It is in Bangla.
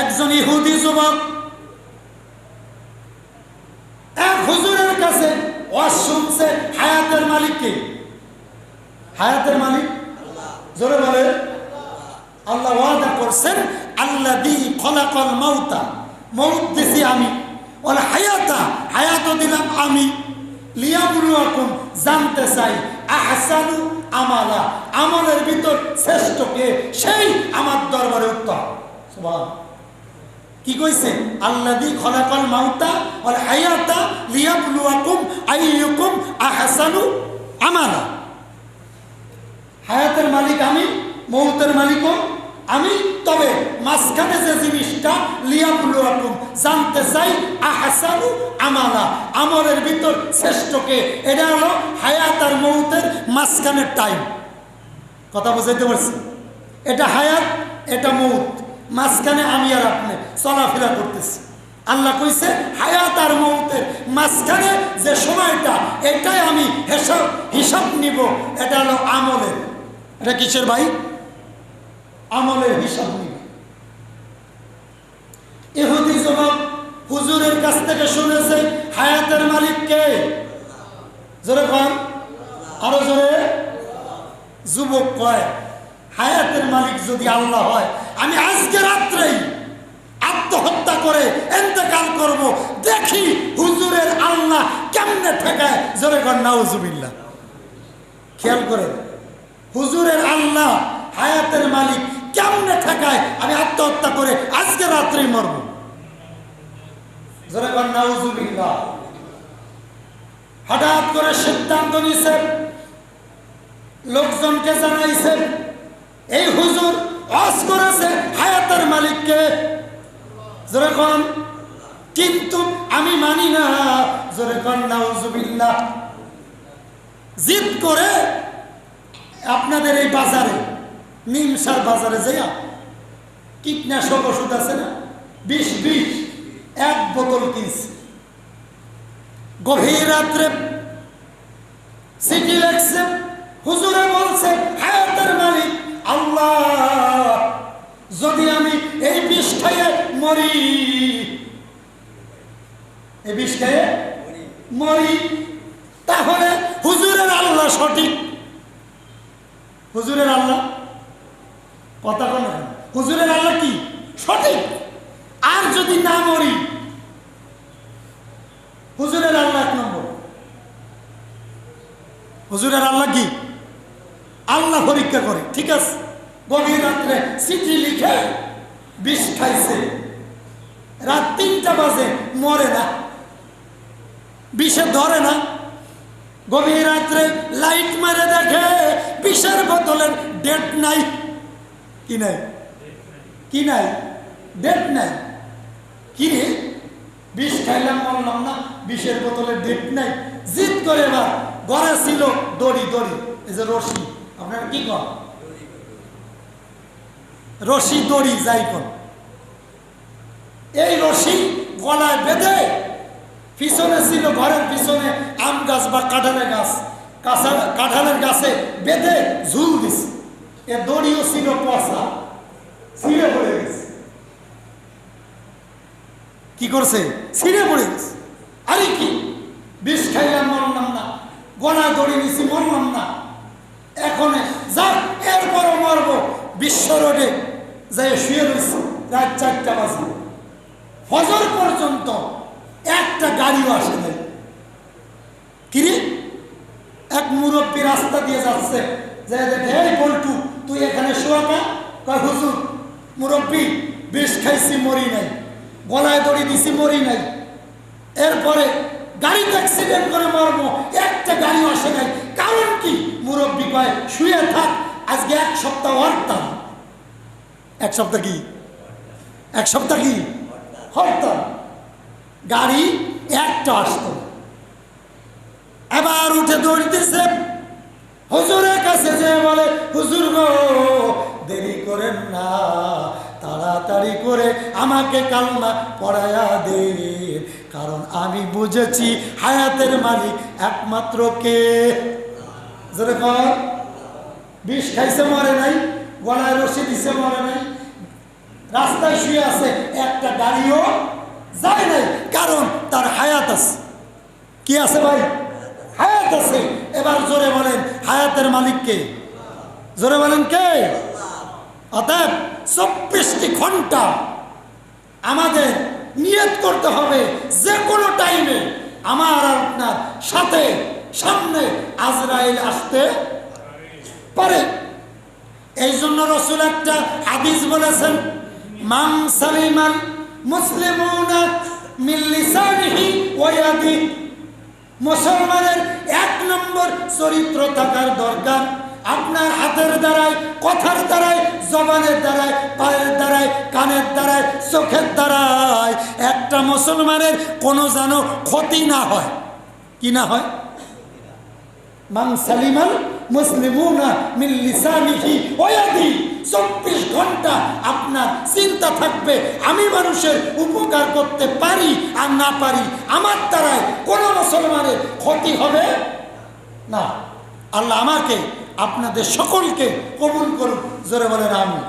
একজন ইহুদি যুবক এক হুজুরের কাছে শুনছে, হায়াতের মালিককে হায়াতের মালিক? জোরে বলে আল্লাহ ওয়াদা করছেন আল্লাহ দি খলাকল মাউতা মৌত দিছি আমি। ওর হায়াতা, হায়াতও দিলাম আমি। জানতে চাই, আহসানু আমালা আমলের ভিতর শ্রেষ্ঠ কে? সেই আমার দরবারে সুবহান কি কইছে? আল্লাযী খলাকাল মাউতা ওয়াল হায়াতা লিয়াবলুয়াকুম আইয়ুকুম আহসানু আমালা। হায়াতের মালিক আমি, মৌতের মালিকও আমি, তবে মাঝখানে যে জিনিসটা লিয়াবলুয়াকুম, জানতে চাই আহসানু আমালা। আমলের ভিতর শ্রেষ্ঠকে এটা হলো হায়াত আর মৌতের মাঝখানের টাইম কথা বুঝাইতে পারছি? এটা হায়াত, এটা মৌত। মাঝখানে আমি আর আপনি চলাফেরা করতেছি। আল্লাহ কইছে, হায়াত আর মৌতের মাঝখানে যে সময়টা, এটাই আমি হিসাব হিসাব নিব। এটা হলো আমলের। এটা কিসের ভাই? আমলের হিসাব নিব। ইহুদি যুবক হুজুরের কাছ থেকে শুনেছে, হায়াতের মালিক কে? জোরে কন আরও জোরে। যুবক কয়, হায়াতের মালিক যদি আল্লাহ হয় আমি আজকে রাত্রেই আত্মহত্যা করে এতেকাল করব। দেখি হুজুরের আল্লাহ কেমনে ঠেকায়। জোরে কর নাউজুবিল্লাহ। খেয়াল করে হুজুরের আল্লাহ হায়াতের মালিক কেমনে ঠেকায়। আমি আত্মহত্যা করে আজকে রাত্রেই মরব। জোরে কর হঠাৎ করে সিদ্ধান্ত নিছেন লোকজনকে জানাইছেন অস করেছে হায়াতের মালিককে। জোরে কন। কিন্তু আমি মানি না। জোরে কন, নাউজুবিল্লাহ। জিদ করে আপনাদের এই বাজারে নিমসার বাজারে যাইয়া কীটনাশক ওষুধ আছে না? বিষ বিষ এক বোতল কিনছে। গভীর রাত্রে চিঠি লেখছে, হুজুরে বলছে মরি। এই বিষ খাইয়ে মরি। তাহলে হুজুরের আল্লাহ সঠিক। হুজুরের আল্লাহ? কথা কোন হুজুরের আল্লাহ কি? সঠিক। আর যদি না মরি, হুজুরের আল্লাহ এক নম্বর। হুজুরের আল্লাহ কি? আল্লাহ পরীক্ষা করে। ঠিক আছে? গভীর রাত্রে চিঠি লিখে বিষ খাইছে। রাত তিনটা বাজে, মরে না। বিষে ধরে না। গভীর রাত্রে লাইট মারে দেখে বিষের বোতলের ডেট নাই। কি নাই? কি নাই? ডেট নাই। কি রে? বিষ খাইলাম, মরলাম না। বিষের বোতলের ডেট নাই। জিদ করে এবার ঘরে ছিল দড়ি দড়ি। এই যে রশি, আপনারা কি কর রশি, দড়ি, যাই কর এই রশি গলায় বেঁধে পিছনে ছিল, ঘরের পিছনে আম গাছ বা কাঁঠালের গাছ। কাঁচা কাঁঠালের গাছে বেঁধে ঝুল দিছে। এ দড়িও ছিল পচা, ছিঁড়ে পড়ে গেছে। কি করছে? ছিঁড়ে পড়ে গেছে। আরে কি? বিষ খাইলাম, মরলাম না। গলায় দড়ি নিছি, মরলাম না। এখন যাক, এরপরও মরব। বিশ্ব রোডে যাই শুয়ে রয়েছে রাত চারটা বাজে। ফজর পর্যন্ত একটা গাড়িও আসে নাই। কিরে এক মুরব্বী রাস্তা দিয়ে যাচ্ছে। যে দেখে, এই বল্টু, তুই এখানে শোয়াকা কয়, হুজুর, মুরব্বী, বিষ খাইছি, মরি নাই। গলায় দড়ি দিছি, মরি নাই। এরপরে গাড়িতে অ্যাক্সিডেন্ট করে মরবো, একটা গাড়ি আসে নাই। কারণ কি? মুরব্বী কয়, শুয়ে থাক, আজকে এক সপ্তাহ হরতাল এক সপ্তাহ কি? এক সপ্তাহ কি? হরতাল গাড়ি একটা আসতো। এবার উঠে দৌড়িতেছে, হুজুরের কাছে যে বলে, হুজুর গো, দেরি করেন না, তাড়াতাড়ি করে আমাকে কালমা পড়ায়া দে কারণ আমি বুঝেছি হায়াতের মালিক একমাত্র কে। যেরকম বিষ খাইছে, মরে নাই, গলায় রশি দিছে, মরে নাই। রাস্তায় শুয়ে আছে একটা গাড়িও যায় নাই, কারণ তার হায়াত আছে। কি আছে ভাই? হায়াত আছে। এবার জোরে বলেন, হায়াতের মালিককে জোরে বলেন কে? অতএব চব্বিশটি ঘণ্টা আমাদের নিয়ত করতে হবে যে কোনো টাইমে। আমার আপনার সাথে সামনে আজরাইল আসতে পারে। এই জন্য রসুল একটা হাদিস বলেছেন মাম সালিমান মুসলিমুনা মিল্লিসানিহি ওয়াদি মুসলমানের এক নম্বর চরিত্র থাকার দরকার। আপনার হাতের দ্বারায় কথার দ্বারায় জবানের দ্বারায় পায়ের দ্বারায় কানের দ্বারায় চোখের দ্বারায় একটা মুসলমানের কোনো যেন ক্ষতি না হয়। কি না হয়? মান সালিমান মুসলিমুনা মিন লিসানিহি ওয়াদি চব্বিশ ঘণ্টা আপনার চিন্তা থাকবে, আমি মানুষের উপকার করতে পারি আর না পারি, আমার দ্বারায় কোন মুসলমানের ক্ষতি হবে? না। আল্লাহ আমাকে, আপনাদের সকলকে কবুল করুন জোরে বলেন আমি